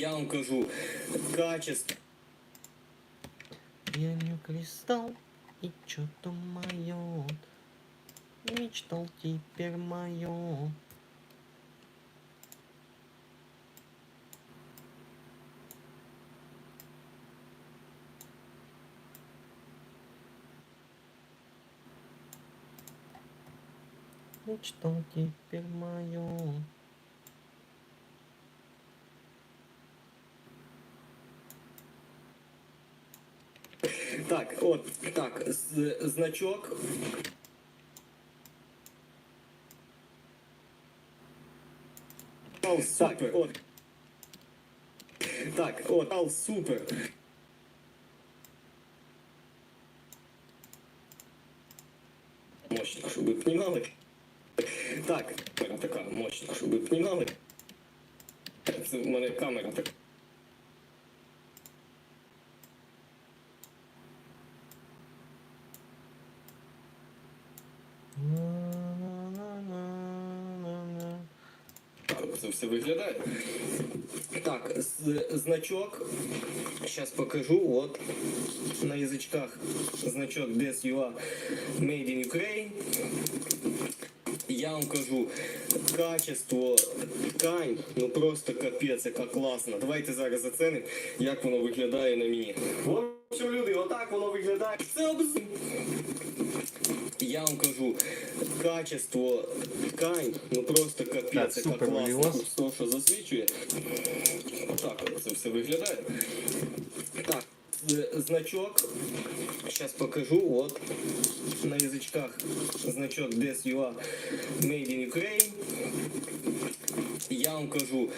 Я вам кажу, качество. Пьяню кристалл и что-то моет. Мечтал теперь мое. Мечтал теперь мое. Так, от, так, значок. Ал, супер. От. Так, от, ал, супер. Мощно, щоб ви понимали. Так, така мощна, щоб ви понимали. Це в мене камера така. це все виглядає. Так, з- значок. Сейчас покажу. Вот на язычках значок DSUA Made in Ukraine. Я вам кажу, качество ткань, ну просто капець, яка класна. Давайте зараз зацінимо, як воно виглядає на мені. В общем, люди, отак воно виглядає. Це обз... Я вам кажу, качество ткань, ну просто Так, капець, яка супер класна. виліз. То, що засвічує. Отак от це все виглядає. Так, з- значок. Сейчас покажу. Вот на язычках значок DSUA Made in Ukraine. Я вам кажу,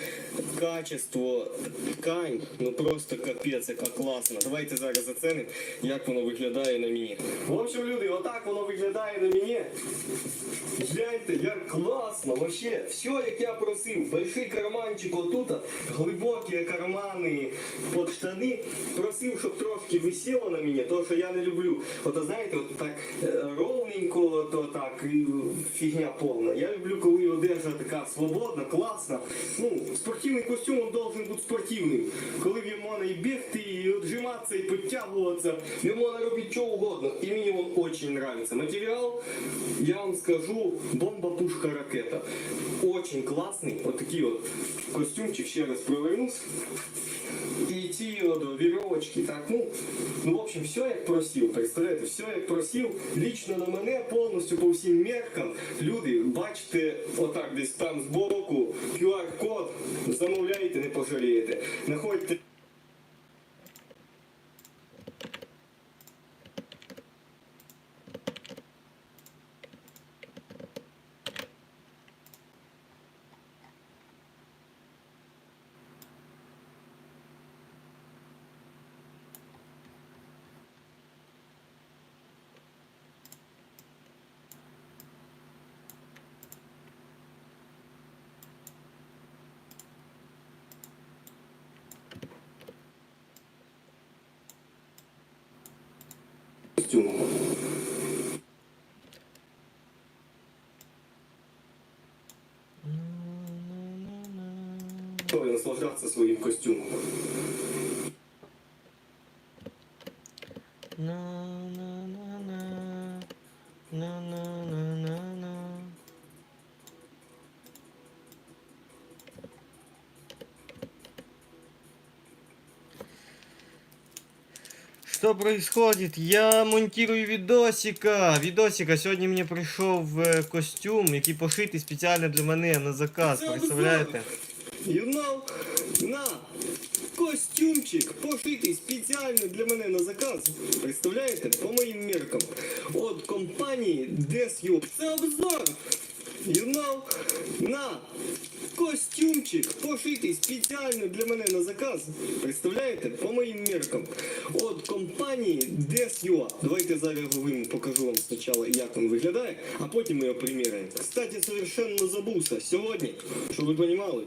качество ткань, ну просто капець, яка класна. Давайте зараз зацінимо, як воно виглядає на мені. В общем, люди, отак воно виглядає на мені. Гляньте, як класно, вообще, все як я просив. Больший карманчик отут, глибокі кармани під штани. Просив, щоб трошки висіло на мені, то що я не люблю. Ото знаєте, от так е, ровненько, то так фігня повна. Я люблю, коли одежа така свободна, класна. Ну, спортивний костюм він должен бути спортивним. Коли в ньому можна і бігти, і отжиматися, і підтягуватися, в ньому можна робити що угодно. І мені він дуже нравится. Матеріал, я вам скажу, бомба, пушка, ракета. Очень классный. Вот такий от костюмчик, ще раз провернусь. І ці от вірьовочки, так, ну, ну, в общем, все як просив, представляєте, все як просив, лічно на мене повністю по всім меркам. Люди, бачите, отак десь там збоку, QR-код, замовляєте, не пожалієте. Находьте Готові наслаждатися своїм костюмом. На-на-на-на. На-на-на-на-на. Что происходит? Я монтирую видосика. Видосика. Сьогодні мені прийшов е, костюм, який пошитий спеціально для мене на заказ. Це Представляєте? You know, на костюмчик пошитий спеціально для мене на заказ. Представляєте? По моїм меркам. От компанії DSU. Це обзор. You know, на костюмчик пошитий спеціально для мене на заказ. Представляєте? По моїм меркам. От компанії DSU. Давайте зараз його вийму, покажу вам спочатку, як він виглядає, а потім ми його приміряємо. Кстати, совершенно забувся. Сьогодні, щоб ви розуміли,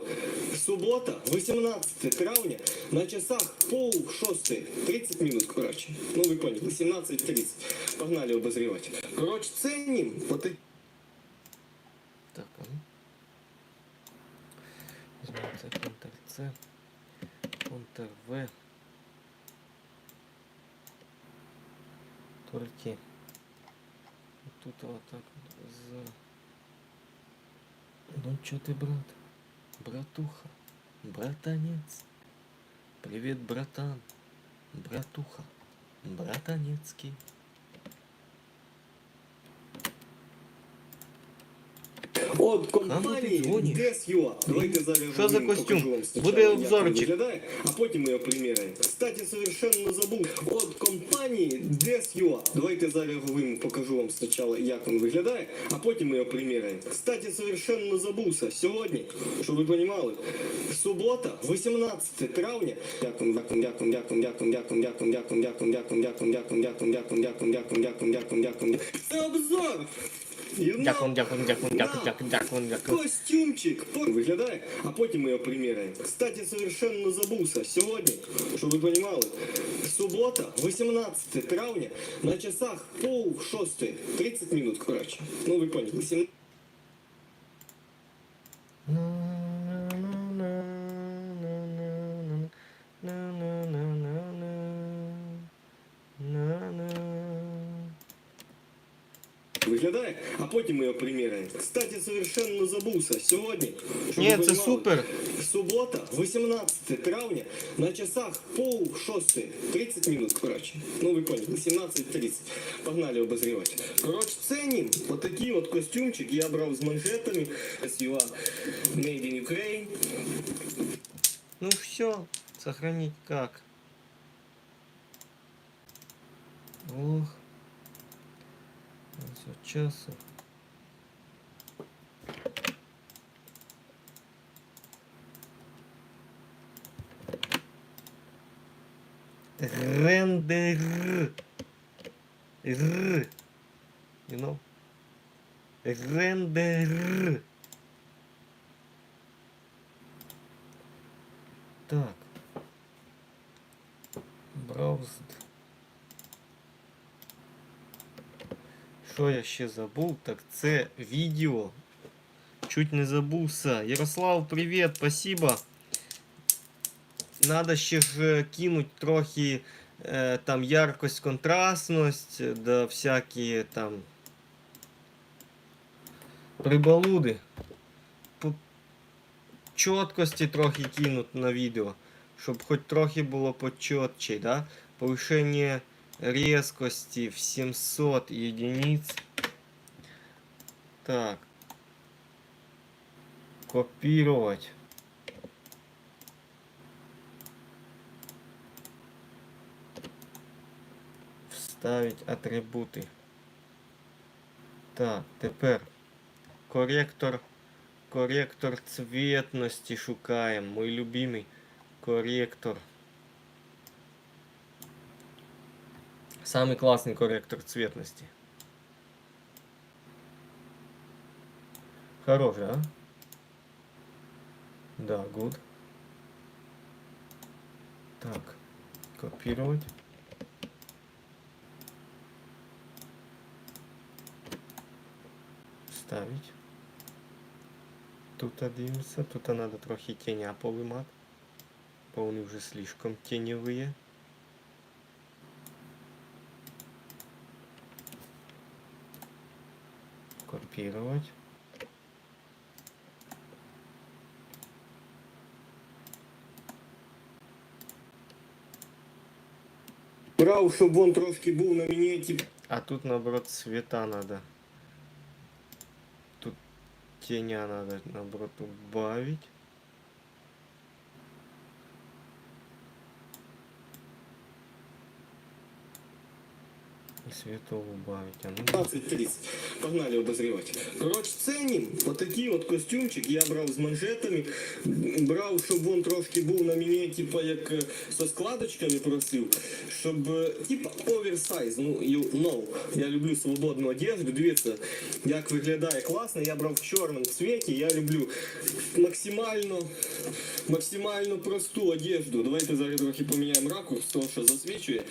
субота, 18 травня, на часах пол шостої, 30 минут, коротше. Ну ви поняли, 17.30. Погнали обозрівати. Коротше, ценим. Вот і- Так, а ну. Візьмемо це Ctrl-C. літер В. Тільки тут отак от з. Ну чо ти, брат? Братуха. Братанець. Привіт, братан. Братуха. Братанецький. От Кому компанії ти дзвониш? DSUA. Давайте зараз Що за вам костюм? покажу вам спочатку, Буде як обзорчик. він виглядає, а потім ми його приміряємо. Кстати, совершенно забув. От компанії DSUA. Давайте зараз вам покажу вам спочатку, як він виглядає, а потім ми його приміряємо. Кстати, совершенно забувся. Сьогодні, щоб ви розуміли, субота, 18 травня. Дякую, дякую, дякую, дякую, дякую, дякую, дякую, дякую, дякую, дякую, дякую, дякую, дякую, дякую, дякую, дякую, дякую, дякую, дякую. Це обзор! You know? Дякую, дякую, дякую, дякую, дякую, дякую, дякую. Костюмчик по- виглядає, а потім ми його приміряємо. Кстати, совершенно забувся. Сьогодні, щоб ви розуміли, субота, 18 травня, на часах пол шостої, 30 минут, коротше. Ну, ви поняли, 17 виглядає, а потім ми його приміряємо. Кстати, совершенно забувся. Сьогодні, щоб Ні, ви це розуміли, супер. Субота, 18 травня, на часах пол шостої, 30 минут, коротше. Ну, ви поняли, 17.30. Погнали обозрівати. Коротше, ценим. Вот такий от костюмчик я брав з манжетами. SUA Made in Ukraine. Ну все, сохранить как? Ох. Ось часу. Ще забув? Так це відео. Чуть не забувся. Ярослав, привіт, спасибо. Надо ще ж е, кинуть трохи е, там яркость, контрастність, е, да всякі там прибалуди. По чіткості трохи кинуть на відео, щоб хоч трохи було почетче, да? Повишення резкості в 700 единиц. Так. Копировать. Вставить атрибути. Так, тепер коректор. Коректор цветності шукаємо. Мой любимий коректор. Самый классный корректор цветности. Хороший, а? Да, good. Так, копировать. Ставить. Тут дивимося, тут треба трохи теня повимати, бо вони вже слишком теневые. Копировать. Брав, щоб він трошки був на тип, А тут наоборот цвета надо. Тут теня надо наоборот убавить. И светов убавить. А ну 20-30. Погнали обозрівати. Коротше, ценим. Отакий от костюмчик я брав з манжетами. Брав, щоб він трошки був на мені, типа як е, со складочками просив. Щоб, е, типа, оверсайз. Ну, you know. Я люблю свободну одежду. Дивіться, як виглядає класно. Я брав в чорному цвіті. Я люблю максимально, максимально просту одежду. Давайте зараз трохи поміняємо ракурс, того, що засвічує.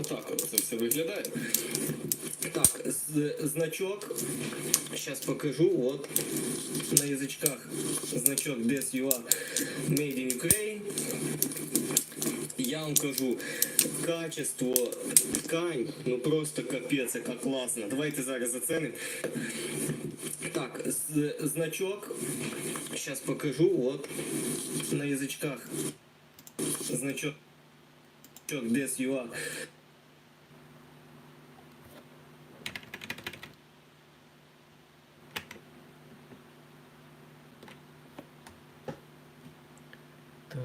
Отак от це все виглядає. Так, значок. Сейчас покажу. Вот на язычках значок DSUA Made in Ukraine. Я вам кажу, качество ткань, ну просто капець, яка класна. Давайте зараз заценимо. Так, значок. Сейчас покажу. Вот на язычках значок DSUA Так.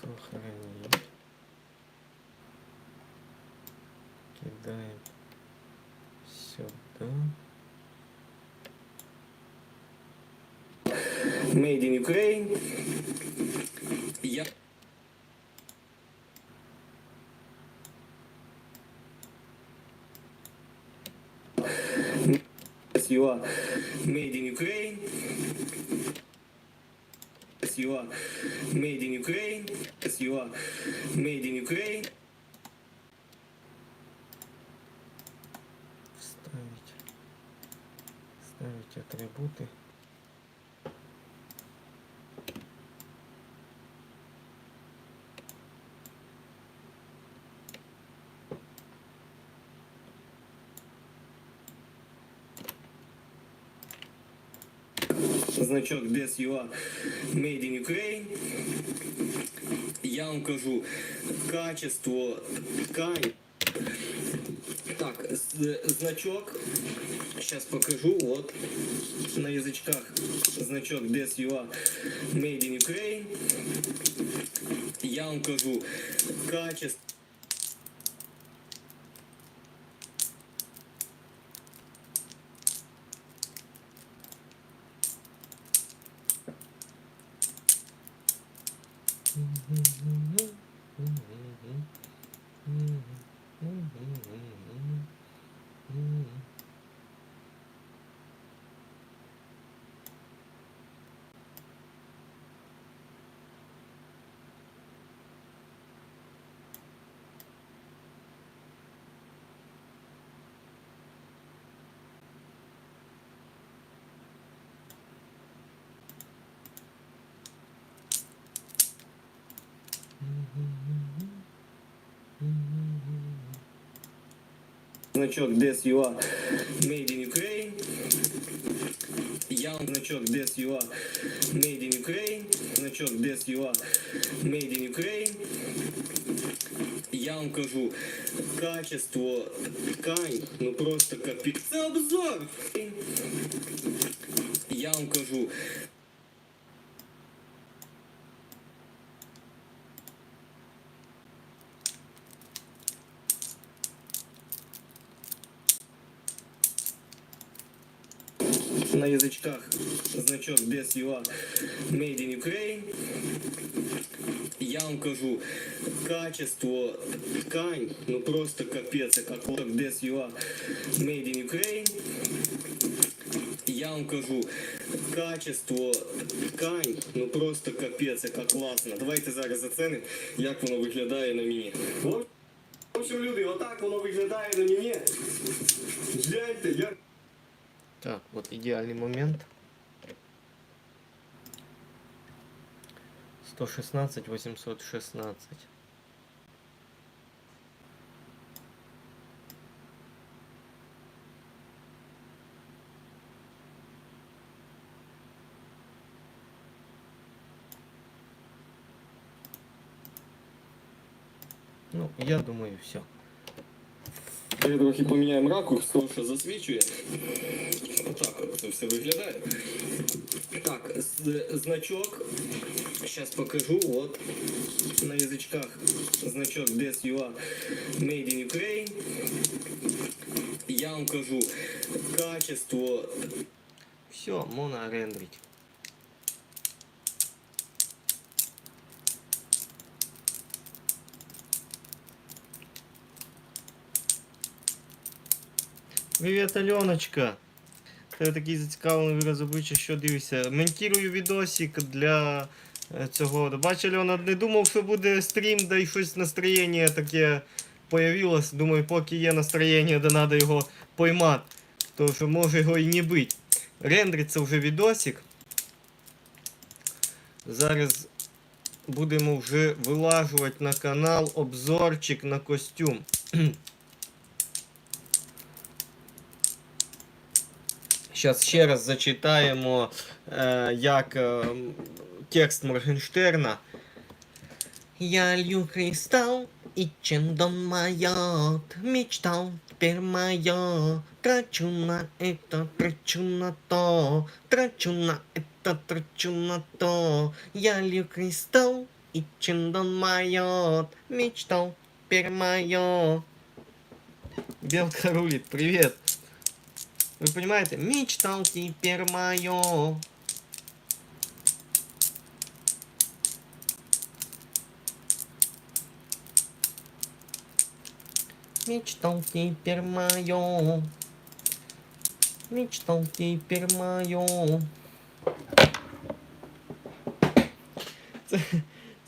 Сохранить. Кидаем сюда. Made in Ukraine. Я... SUA Made in Ukraine. SUA Made in Ukraine. SUA Made in Ukraine. Вставить. Атрибуты. значок DSUA Made in Ukraine. Я вам кажу, качество ткань. Так, значок. Сейчас покажу. Вот на язычках значок DSUA Made in Ukraine. Я вам кажу, качество. Значок DSUA Made in Ukraine. Я значок DSUA Made in Ukraine. Значок DSUA Made in Ukraine. Я вам кажу, качество ткань, ну просто капець. Це обзор! Я вам кажу, на язычках значок DSUA Made in Ukraine. Я вам кажу, качество ткань, ну просто капець, яка клок DSUA Made in Ukraine. Я вам кажу, качество ткань, ну просто капець, яка класна. Давайте зараз заценимо, як воно виглядає на мені. В общем, люди, отак воно виглядає на мені. Гляньте, як Так, вот идеальный момент. 116, 816. Ну, я думаю, все. Я трохи поміняємо ракурс, тому що засвічує. Це все виглядає. Так, значок. Зараз покажу. От на язичках значок DSUA Made in Ukraine. Я вам кажу, качество Все, можно рендерить. Привет, Аленочка. Тебе такий зацікавлений вираз обличчя, що дивишся. Монтірую відосик для е, цього. Бачили, Леонард не думав, що буде стрім, да й щось настроєння таке появилось. Думаю, поки є настроєння, да треба його поймати. Тому що може його і не бути. Рендриться вже відосик. Зараз будемо вже вилажувати на канал обзорчик на костюм. Зараз ще раз зачитаємо, як текст Моргенштерна. Я лью кристалл, и чем дом Мечтал, теперь мое Трачу на это, трачу на то Трачу на это, трачу на то Я лью кристалл, и чем дом Мечтал, теперь мое Белка рулит, привет! Вы понимаете? Мечтал теперь мое. Мечтал теперь мое. Мечтал теперь мое. Це,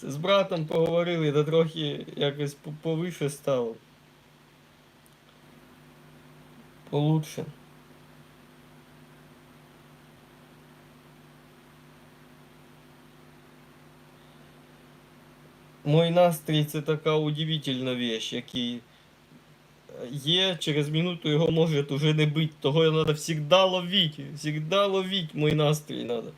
це з братом поговорили, да трохи якось по- повише стало. Получше. Мой настрій це така удивительна вещь, який е, є, через минуту його може уже не бути. Того треба завжди ловити. Завжди ловити мой настрій треба.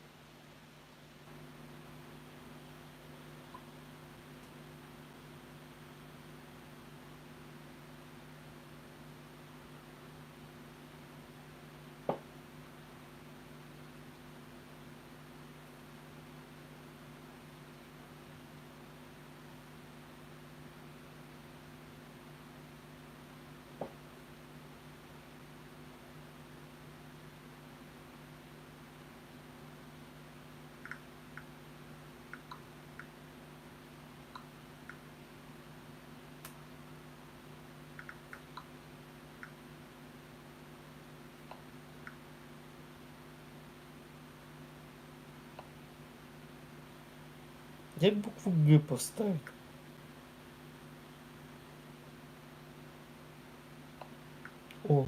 Як букву Г поставити? О.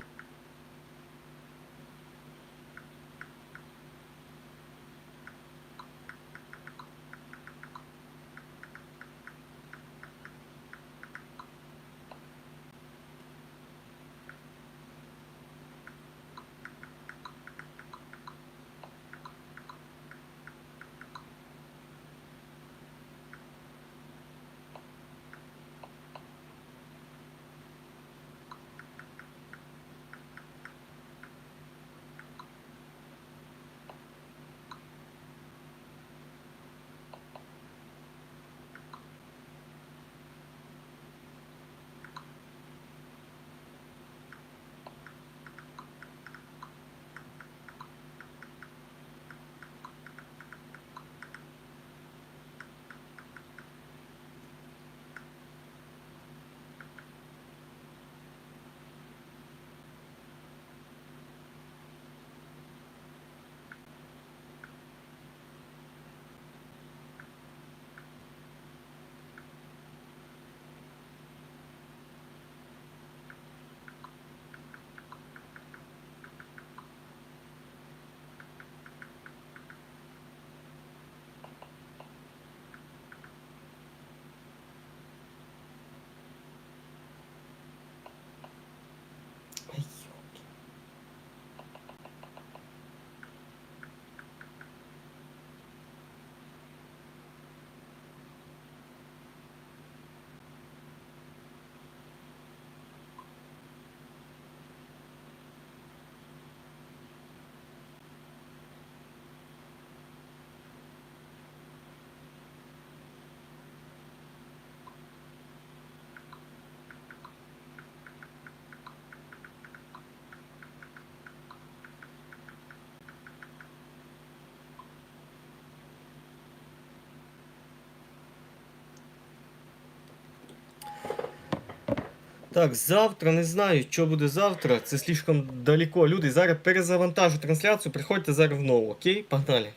Так, завтра не знаю, що буде завтра. Це слишком далеко. Люди, зараз перезавантажу трансляцію, приходьте зараз в нову, окей? Погнали.